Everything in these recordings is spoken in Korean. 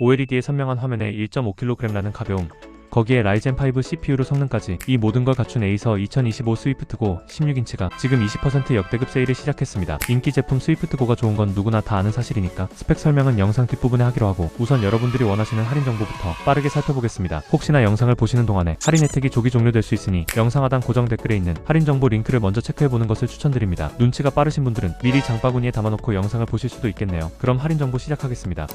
OLED의 선명한 화면에 1.5kg라는 가벼움, 거기에 라이젠 5 CPU로 성능까지 이 모든 걸 갖춘 에이서 2025 스위프트고 16인치가 지금 20% 역대급 세일을 시작했습니다. 인기 제품 스위프트고가 좋은 건 누구나 다 아는 사실이니까 스펙 설명은 영상 뒷부분에 하기로 하고 우선 여러분들이 원하시는 할인 정보부터 빠르게 살펴보겠습니다. 혹시나 영상을 보시는 동안에 할인 혜택이 조기 종료될 수 있으니 영상 하단 고정 댓글에 있는 할인 정보 링크를 먼저 체크해보는 것을 추천드립니다. 눈치가 빠르신 분들은 미리 장바구니에 담아놓고 영상을 보실 수도 있겠네요. 그럼 할인 정보 시작하겠습니다.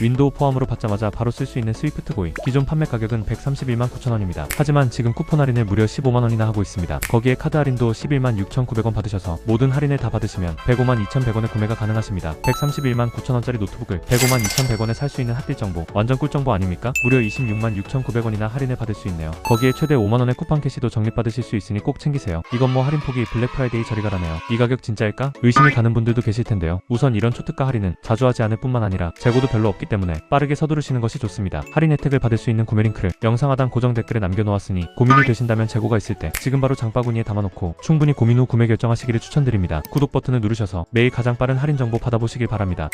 윈도우 포함으로 받자마자 바로 쓸 수 있는 스위프트 고이 기존 판매 가격은 131만 9천원입니다. 하지만 지금 쿠폰 할인을 무려 15만원이나 하고 있습니다. 거기에 카드 할인도 11만 6,900원 받으셔서 모든 할인을 다 받으시면 105만 2,100원에 구매가 가능하십니다. 131만 9천원짜리 노트북을 105만 2,100원에 살 수 있는 핫딜 정보 완전 꿀 정보 아닙니까? 무려 26만 6,900원이나 할인을 받을 수 있네요. 거기에 최대 5만원의 쿠폰 캐시도 적립받으실 수 있으니 꼭 챙기세요. 이건 뭐 할인 폭이 블랙 프라이데이 저리 가라네요. 이 가격 진짜일까? 의심이 가는 분들도 계실 텐데요. 우선 이런 초특가 할인은 자주 하지 않을 뿐만 아니라 재고도 별로 없기 때문에 빠르게 서두르시는 것이 좋습니다. 할인 혜택을 받을 수 있는 구매 링크를 영상 하단 고정 댓글에 남겨놓았으니 고민이 되신다면 재고가 있을 때 지금 바로 장바구니에 담아놓고 충분히 고민 후 구매 결정하시기를 추천드립니다. 구독 버튼을 누르셔서 매일 가장 빠른 할인 정보 받아보시길 바랍니다.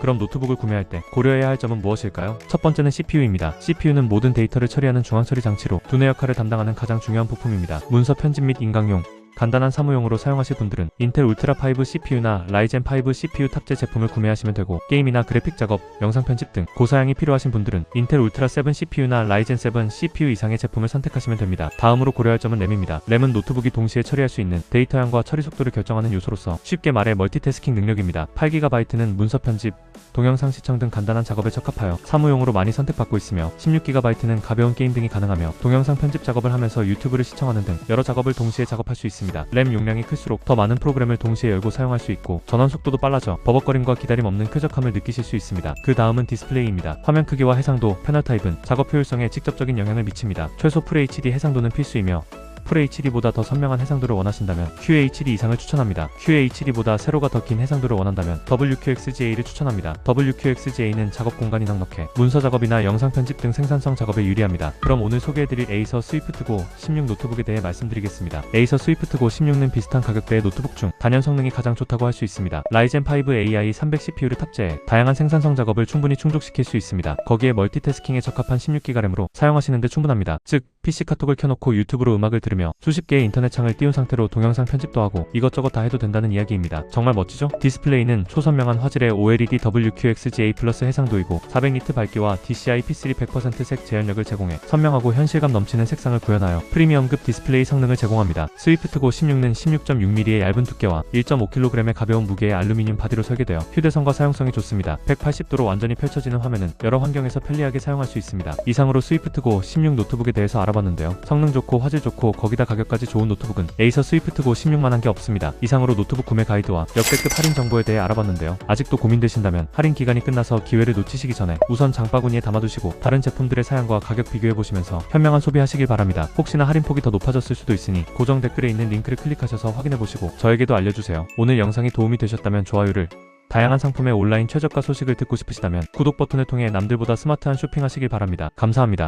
그럼 노트북을 구매할 때 고려해야 할 점은 무엇일까요? 첫 번째는 CPU입니다. CPU는 모든 데이터를 처리하는 중앙 처리 장치로 두뇌 역할을 담당하는 가장 중요한 부품입니다. 문서 편집 및 인강용, 간단한 사무용으로 사용하실 분들은 인텔 울트라 5 CPU나 라이젠 5 CPU 탑재 제품을 구매하시면 되고 게임이나 그래픽 작업, 영상 편집 등 고사양이 필요하신 분들은 인텔 울트라 7 CPU나 라이젠 7 CPU 이상의 제품을 선택하시면 됩니다. 다음으로 고려할 점은 램입니다. 램은 노트북이 동시에 처리할 수 있는 데이터 양과 처리 속도를 결정하는 요소로서 쉽게 말해 멀티태스킹 능력입니다. 8GB는 문서 편집, 동영상 시청 등 간단한 작업에 적합하여 사무용으로 많이 선택받고 있으며 16GB는 가벼운 게임 등이 가능하며 동영상 편집 작업을 하면서 유튜브를 시청하는 등 여러 작업을 동시에 작업할 수 있습니다. 램 용량이 클수록 더 많은 프로그램을 동시에 열고 사용할 수 있고 전원 속도도 빨라져 버벅거림과 기다림 없는 쾌적함을 느끼실 수 있습니다. 그 다음은 디스플레이입니다. 화면 크기와 해상도, 패널 타입은 작업 효율성에 직접적인 영향을 미칩니다. 최소 FHD 해상도는 필수이며 FHD보다 더 선명한 해상도를 원하신다면 QHD 이상을 추천합니다. QHD보다 세로가 더 긴 해상도를 원한다면 WQXGA를 추천합니다. WQXGA는 작업 공간이 넉넉해 문서 작업이나 영상 편집 등 생산성 작업에 유리합니다. 그럼 오늘 소개해드릴 에이서 스위프트고 16 노트북에 대해 말씀드리겠습니다. 에이서 스위프트고 16는 비슷한 가격대의 노트북 중 단연 성능이 가장 좋다고 할 수 있습니다. 라이젠 5 AI 300 CPU를 탑재해 다양한 생산성 작업을 충분히 충족시킬 수 있습니다. 거기에 멀티태스킹에 적합한 16기가 램으로 사용하시는데 충분합니다. 즉 PC 카톡을 켜놓고 유튜브로 음악을 들으며 수십 개의 인터넷 창을 띄운 상태로 동영상 편집도 하고 이것저것 다 해도 된다는 이야기입니다. 정말 멋지죠? 디스플레이는 초선명한 화질의 OLED WQXGA 플러스 해상도이고 400니트 밝기와 DCI P3 100%색 재현력을 제공해 선명하고 현실감 넘치는 색상을 구현하여 프리미엄급 디스플레이 성능을 제공합니다. 스위프트고 16는 16.6mm의 얇은 두께와 1.5kg의 가벼운 무게의 알루미늄 바디로 설계되어 휴대성과 사용성이 좋습니다. 180도로 완전히 펼쳐지는 화면은 여러 환경에서 편리하게 사용할 수 있습니다. 이상으로 스위프트고 16 노트북에 대해서 알아봤는데요. 성능 좋고 화질 좋고 거기다 가격까지 좋은 노트북은 에이서 스위프트고 16만한 게 없습니다. 이상으로 노트북 구매 가이드와 역대급 할인 정보에 대해 알아봤는데요. 아직도 고민되신다면 할인 기간이 끝나서 기회를 놓치시기 전에 우선 장바구니에 담아두시고 다른 제품들의 사양과 가격 비교해보시면서 현명한 소비하시길 바랍니다. 혹시나 할인 폭이 더 높아졌을 수도 있으니 고정 댓글에 있는 링크를 클릭하셔서 확인해보시고 저에게도 알려주세요. 오늘 영상이 도움이 되셨다면 좋아요를 다양한 상품의 온라인 최저가 소식을 듣고 싶으시다면 구독 버튼을 통해 남들보다 스마트한 쇼핑하시길 바랍니다. 감사합니다.